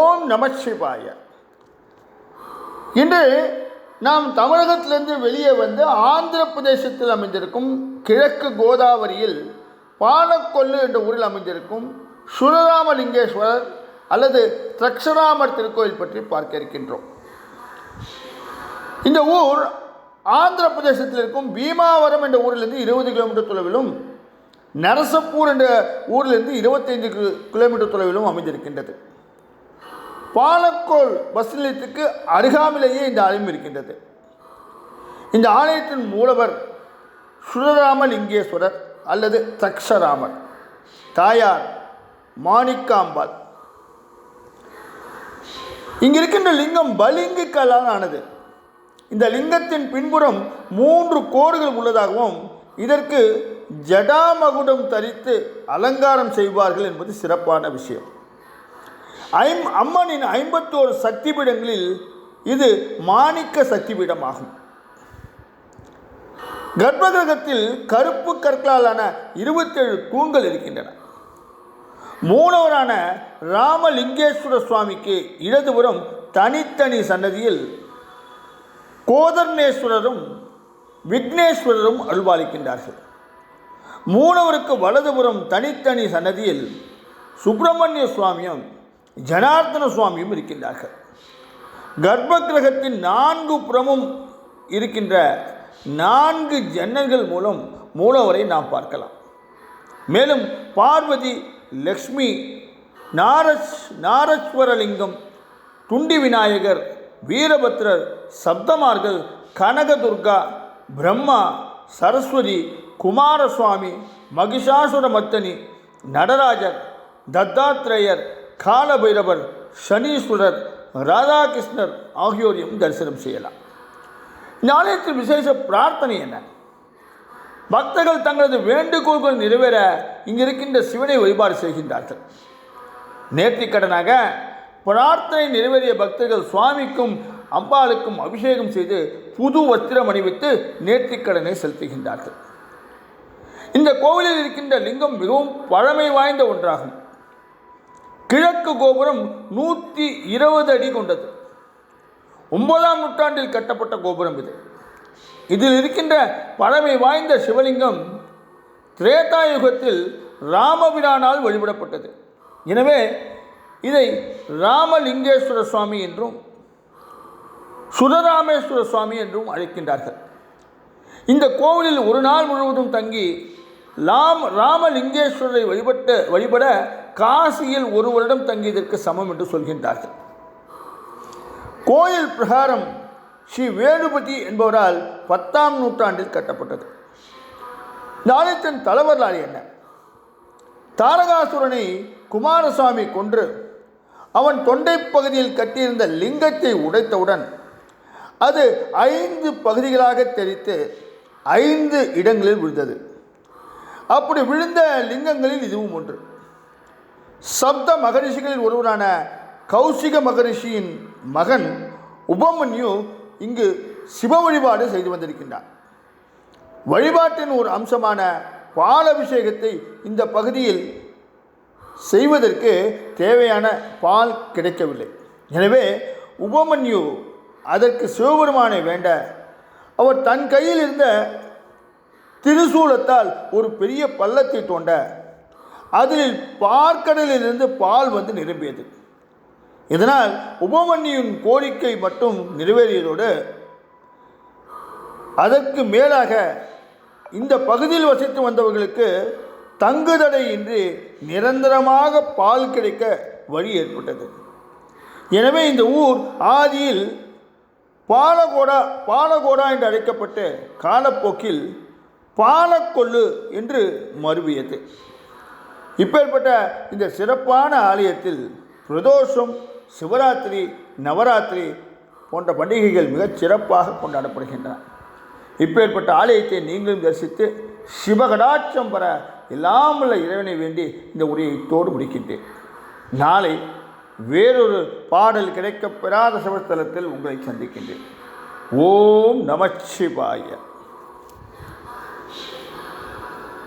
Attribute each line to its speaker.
Speaker 1: ஓம் நமச்சிவாய இன்று நாம் தமிழகத்திலிருந்து வெளியே வந்து ஆந்திர பிரதேசத்தில் அமைந்திருக்கும் கிழக்கு கோதாவரியில் பாலக்கொல்லு என்ற ஊரில் அமைந்திருக்கும் சுரராமலிங்கேஸ்வரர் அல்லது திரக்ஷராமர் திருக்கோயில் பற்றி பார்க்க இருக்கின்றோம். இந்த ஊர் ஆந்திர பிரதேசத்தில் இருக்கும் பீமாவரம் என்ற ஊரிலிருந்து இருபது கிலோமீட்டர் தொலைவிலும் நரசப்பூர் என்ற ஊரிலிருந்து இருபத்தைந்து கிலோமீட்டர் தொலைவிலும் அமைந்திருக்கின்றது. பாலக்கோல் பஸ் நிலையத்துக்கு அருகாமையிலேயே இந்த ஆலயம் இருக்கின்றது. இந்த ஆலயத்தின் மூலவர் சுரராமலிங்கேஸ்வரர் அல்லது தக்ஷராமர். தாயார் மாணிக்காம்பாள். இங்கு இருக்கின்ற லிங்கம் பலிங்கு ஆனது இந்த லிங்கத்தின் பின்புறம் மூன்று கோடுகள் உள்ளதாகவும் இதற்கு ஜடாமகுடம் தரித்து அலங்காரம் செய்வார்கள் என்பது சிறப்பான விஷயம். ஐம் அம்மனின் ஐம்பத்தோரு சக்தி பீடங்களில் இது மாணிக்க சக்தி பீடமாகும் கர்ப்பகிரகத்தில் கருப்பு கற்களாலான இருபத்தேழு தூண்கள் இருக்கின்றன. மூலவரான ராமலிங்கேஸ்வர சுவாமிக்கு இடதுபுறம் தனித்தனி சன்னதியில் கோதர்ணேஸ்வரரும் விக்னேஸ்வரரும் அருள்பாலிக்கின்றார்கள். மூலவருக்கு வலதுபுறம் தனித்தனி சன்னதியில் சுப்பிரமணிய சுவாமியும் ஜனார்தன சுவாமியும் இருக்கின்றார்கள். கர்ப்ப கிரகத்தின் நான்கு புறமும் இருக்கின்ற நான்கு ஜன்னல்கள் மூலம் மூலவரை நாம் பார்க்கலாம். மேலும் பார்வதி லக்ஷ்மி நாரஸ் நாரஸ்வரலிங்கம் துண்டி விநாயகர் வீரபத்ரர் சப்தமார்கள் கனகதுர்கா பிரம்மா சரஸ்வதி குமாரசுவாமி மகிஷாசுரமர்த்தனி நடராஜர் தத்தாத்ரேயர் காலபைரவர் சனீஸ்வரர் ராதாகிருஷ்ணர் ஆகியோரையும் தரிசனம் செய்யலாம். இந்த ஆலயத்தில் விசேஷ பிரார்த்தனை என்ன? பக்தர்கள் தங்களது வேண்டுகோள்கள் நிறைவேற இங்கிருக்கின்ற சிவனை வழிபாடு செய்கின்றார்கள். நேர்த்திக்கடனாக பிரார்த்தனை நிறைவேறிய பக்தர்கள் சுவாமிக்கும் அம்பாளுக்கும் அபிஷேகம் செய்து புது வஸ்திரம் அணிவித்து நேர்த்திக்கடனை செலுத்துகின்றார்கள். இந்த கோவிலில் இருக்கின்ற லிங்கம் மிகவும் பழமை வாய்ந்த ஒன்றாகும். கிழக்கு கோபுரம் நூற்றி இருபது அடி கொண்டது. ஒன்பதாம் நூற்றாண்டில் கட்டப்பட்ட கோபுரம் இது. இதில் இருக்கின்ற பழமை வாய்ந்த சிவலிங்கம் திரேதாயுகத்தில் ராமபிரானால் வழிபடப்பட்டது. எனவே இதை ராமலிங்கேஸ்வர சுவாமி என்றும் சுதராமேஸ்வர சுவாமி என்றும் அழைக்கின்றார்கள். இந்த கோவிலில் ஒரு நாள் முழுவதும் தங்கி லாம் ராமலிங்கேஸ்வரரை வழிபட்ட வழிபட காசியில் ஒரு வருடம் தங்கியதற்கு சமம் என்று சொல்கின்றார்கள். கோயில் பிரகாரம் ஸ்ரீ வேணுபதி என்பவரால் பத்தாம் நூற்றாண்டில் கட்டப்பட்டது. இந்த ஆலயத்தின் தலைவர்களால் என்ன? தாரகாசுரனை குமாரசாமி கொன்று அவன் தொண்டை பகுதியில் கட்டியிருந்த லிங்கத்தை உடைத்தவுடன் அது ஐந்து பகுதிகளாக தெரித்து ஐந்து இடங்களில் விழுந்தது. அப்படி விழுந்த லிங்கங்களில் இதுவும் ஒன்று. சப்த மகரிஷிகளில் ஒருவரான கௌசிக மகரிஷியின் மகன் உபமன்யு இங்கு சிவ வழிபாடு செய்து வந்திருக்கின்றார். வழிபாட்டின் ஒரு அம்சமான பாலபிஷேகத்தை இந்த பகுதியில் செய்வதற்கு தேவையான பால் கிடைக்கவில்லை. எனவே உபமன்யு அதற்கு சிவபெருமானை வேண்ட அவர் தன் கையில் இருந்த திருசூலத்தால் ஒரு பெரிய பள்ளத்தை தோண்ட அதில் பார்க்கடலிலிருந்து பால் வந்து நிரம்பியது. இதனால் உபமன்யுவின் கோரிக்கை மட்டும் நிறைவேறியதோடு அதற்கு மேலாக இந்த பகுதியில் வசித்து வந்தவர்களுக்கு தங்குதடையின்றி நிரந்தரமாக பால் கிடைக்க வழி ஏற்பட்டது. எனவே இந்த ஊர் ஆதியில் பாலகோடா பாலகோடா என்று அழைக்கப்பட்டு காலப்போக்கில் பாலக்கொல்லு என்று மறுவியது இப்பேற்பட்ட இந்த சிறப்பான ஆலயத்தில் பிரதோஷம் சிவராத்திரி நவராத்திரி போன்ற பண்டிகைகள் மிகச் சிறப்பாக கொண்டாடப்படுகின்றன. இப்பேற்பட்ட ஆலயத்தை நீங்களும் தரிசித்து சிவகடாட்சம் பெற எல்லாம் உள்ள இறைவனை வேண்டி இந்த உரையை முடிக்கின்றேன். நாளை வேறொரு பாடல் கிடைக்கப்பெறாத சிவஸ்தலத்தில் உங்களை சந்திக்கின்றேன். ஓம் நமச்சிவாய.